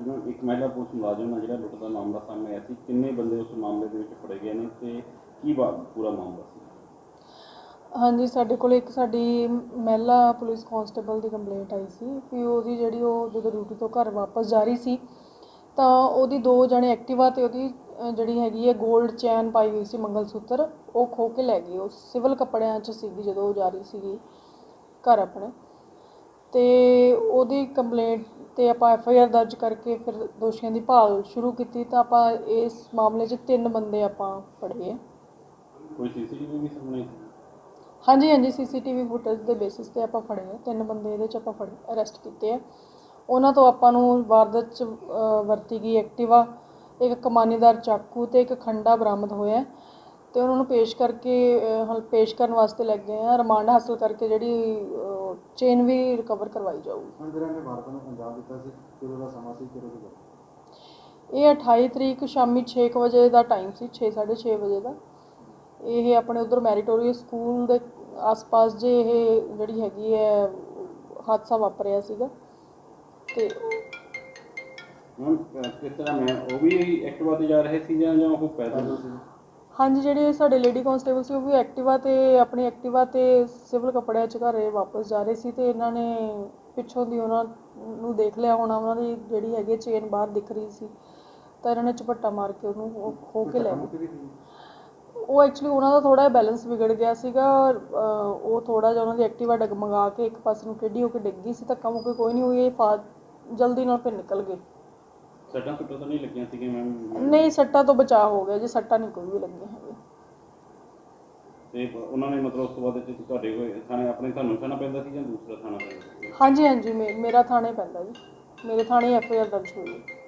ਹਾਂਜੀ ਇੱਕ ਮਹਿਲਾ ਪੁਲਿਸ ਮੁਲਾਜ਼ਮ ਨਾਲ ਜਿਹੜਾ ਲੁੱਟ ਦਾ ਮਾਮਲਾ ਸਾਹਮਣੇ ਆਇਆ ਸੀ, ਕਿੰਨੇ ਬੰਦੇ ਉਸ ਮਾਮਲੇ ਦੇ ਵਿੱਚ ਫੜੇ ਗਏ ਨੇ ਤੇ ਕੀ ਵਾ, ਪੂਰਾ ਮਾਮਲਾ ਸੀ? ਹਾਂਜੀ, ਸਾਡੇ ਕੋਲ ਇੱਕ ਸਾਡੀ ਮਹਿਲਾ ਪੁਲਿਸ ਕਾਂਸਟੇਬਲ ਦੀ ਕੰਪਲੇਂਟ ਆਈ ਸੀ ਕਿ ਉਹਦੀ ਜਿਹੜੀ ਉਹ ਜਦੋਂ ਡਿਊਟੀ ਤੋਂ ਘਰ ਵਾਪਸ ਜਾ ਰਹੀ ਸੀ, ਤਾਂ ਉਹਦੀ ਦੋ ਜਣੇ ਐਕਟਿਵਾ ਤੇ ਉਹਦੀ ਜਿਹੜੀ ਹੈਗੀ ਹੈ 골ਡ ਚੈਨ ਪਾਈ ਹੋਈ ਸੀ ਮੰਗਲਸੂਤਰ, ਉਹ ਖੋ ਕੇ ਲੈ ਗਈ ਉਹ ਸਿਵਲ ਕੱਪੜਿਆਂ 'ਚ ਸੀਗੀ ਜਦੋਂ ਉਹ ਜਾ ਰਹੀ ਸੀਗੀ ਘਰ ਆਪਣੇ। ਤੇ ਉਹਦੀ ਕੰਪਲੇਂਟ ਤੇ ਆਪਾਂ ਐਫ ਆਈ ਆਰ ਦਰਜ ਕਰਕੇ ਫਿਰ ਦੋਸ਼ੀਆਂ ਦੀ ਭਾਲ ਸ਼ੁਰੂ ਕੀਤੀ ਤਾਂ ਆਪਾਂ ਇਸ ਮਾਮਲੇ 'ਚ ਤਿੰਨ ਬੰਦੇ ਆਪਾਂ ਫੜੇ ਆ। ਕੋਈ ਸੀਸੀਟੀਵੀ ਵੀ ਸਾਹਮਣੇ ਸੀ ਹਾਂਜੀ ਹਾਂਜੀ ਸੀਸੀਟੀਵੀ ਫੁਟੇਜ ਦੇ ਬੇਸਿਸ ਤੇ ਆਪਾਂ ਫੜੇ ਆ। ਤਿੰਨ ਬੰਦੇ ਇਹਦੇ ਚ ਆਪਾਂ ਫੜੇ ਅਰੈਸਟ ਕੀਤੇ ਆ। ਉਹਨਾਂ ਤੋਂ ਆਪਾਂ ਨੂੰ ਵਾਰਦਾਤ ਚ ਅ, ਵਰਤੀ ਗਈ ਐਕਟਿਵਾ ਇੱਕ ਕਮਾਨੀਦਾਰ ਚਾਕੂ ਤੇ ਇੱਕ ਖੰਡਾ ਬਰਾਮਦ ਹੋਇਆ। ਤੇ ਉਹਨਾਂ ਨੂੰ ਪੇਸ਼ ਕਰਕੇ ਅ, ਹੁਣ ਪੇਸ਼ ਕਰਨ ਵਾਸਤੇ ਲੈ ਗਏ ਆ। ਰਿਮਾਂਡ ਹਾਸਲ ਕਰਕੇ ਜਿਹੜੀ ਚੇਨ ਵੀ ਰਿਕਵਰ ਕਰਵਾਈ ਜਾਊਗੀ। ਹੁਣ ਜਿਹੜਾ ਨੇ ਭਾਰਤ ਨੂੰ ਪੰਜਾਬ ਦਿੱਤਾ ਸੀ ਕਿਦੋਂ ਦਾ ਸਮਾਂ ਸੀ ਕਿਦੋਂ ਦੀ ਗੱਲ ਇਹ 28 ਤਰੀਕ ਸ਼ਾਮੀ 6 ਕੁ ਵਜੇ ਦਾ ਟਾਈਮ ਸੀ 6 6:30 ਵਜੇ ਦਾ। ਇਹ ਆਪਣੇ ਉਧਰ ਮੈਰੀਟੋਰੀਅਸ ਸਕੂਲ ਦੇ ਆਸ-ਪਾਸ ਜੇ ਇਹ ਜਿਹੜੀ ਹੈਗੀ ਹੈ ਹਾਦਸਾ ਵਾਪਰਿਆ ਸੀਗਾ। ਤੇ ਅਹ ਕਿਸ ਤਰ੍ਹਾਂ ਮੈਂ ਉਹ ਵੀ ਐਕਟਿਵਾ ਤੇ ਜਾ ਰਹੇ ਸੀ ਜਾਂ ਜਾਂ ਉਹ ਪੈਦਲ ਸੀ। ਹਾਂਜੀ, ਜਿਹੜੇ ਸਾਡੇ ਲੇਡੀ ਕਾਂਸਟੇਬਲ ਸੀ, ਉਹ ਵੀ ਐਕਟਿਵਾ ਤੇ, ਆਪਣੀ ਐਕਟਿਵਾ ਤੇ ਸਿਵਲ ਕੱਪੜਿਆਂ 'ਚ ਘਰੇ ਵਾਪਸ ਜਾ ਰਹੇ ਸੀ ਤੇ ਇਹਨਾਂ ਨੇ ਪਿੱਛੋਂ ਦੀ ਉਹਨਾਂ ਨੂੰ ਦੇਖ ਲਿਆ, ਹੋਣਾ ਉਹਨਾਂ ਦੀ ਜਿਹੜੀ ਹੈਗੀ ਚੇਨ ਬਾਹਰ ਦਿਖ ਰਹੀ ਸੀ। ਤਾਂ ਇਹਨਾਂ ਨੇ ਝਪੱਟਾ ਮਾਰ ਕੇ ਉਹਨੂੰ ਉਹ ਖੋ ਕੇ ਲੈ ਗਏ। ਉਹ ਐਕਚੁਅਲੀ ਉਹਨਾਂ ਦਾ ਥੋੜਾ ਜਿਹਾ ਬੈਲੈਂਸ ਵਿਗੜ ਗਿਆ ਸੀਗਾ ਉਹ ਥੋੜਾ ਜਿਹਾ ਉਹਨਾਂ ਦੀ ਐਕਟਿਵਾ ਡਗਮਗਾ ਕੇ ਇੱਕ ਪਾਸੇ ਨੂੰ ਟੇਢੀ ਹੋ ਕੇ ਡਿੱਗ ਗਈ ਸੀ, ਧੱਕਾ ਮੁੱਕੀ ਕੋਈ ਨਹੀਂ ਹੋਈ, ਇਹ ਫਾ, ਜਲਦੀ ਨਾਲ ਫਿਰ ਨਿਕਲ ਗਏ। ਸੱਟਾਂ ਸੁੱਟਾਂ ਤਾਂ ਨਹੀਂ ਲੱਗੀਆਂ ਸੀਗੀਆਂ ਮੈਮ ਨਹੀਂ ਸੱਟਾਂ ਤੋਂ ਬਚਾਅ ਹੋ ਗਿਆ ਜੀ ਸੱਟਾਂ ਨਹੀਂ ਕੋਈ ਵੀ ਲੱਗੀਆਂ ਹੈਗੀਆਂ। ਤੇ ਉਹਨਾਂ ਨੇ ਮਤਲਬ ਉਸ ਤੋਂ ਬਾਅਦ ਚ ਤੁਹਾਡੇ ਕੋਲ ਥਾਣੇ ਆਪਣੇ ਤੁਹਾਨੂੰ ਥਾਣਾ ਪੈਂਦਾ ਸੀ ਜਾਂ ਦੂਸਰਾ ਥਾਣਾ ਪੈਂਦਾ ਸੀ? ਹਾਂਜੀ ਹਾਂਜੀ ਮੇ- ਮੇਰਾ ਥਾਣੇ ਪੈਂਦਾ ਜੀ। ਮੇਰੇ ਥਾਣੇ ਐਫ ਆਈ ਆਰ ਦਰਜ ਹੋਈ ਹੈ।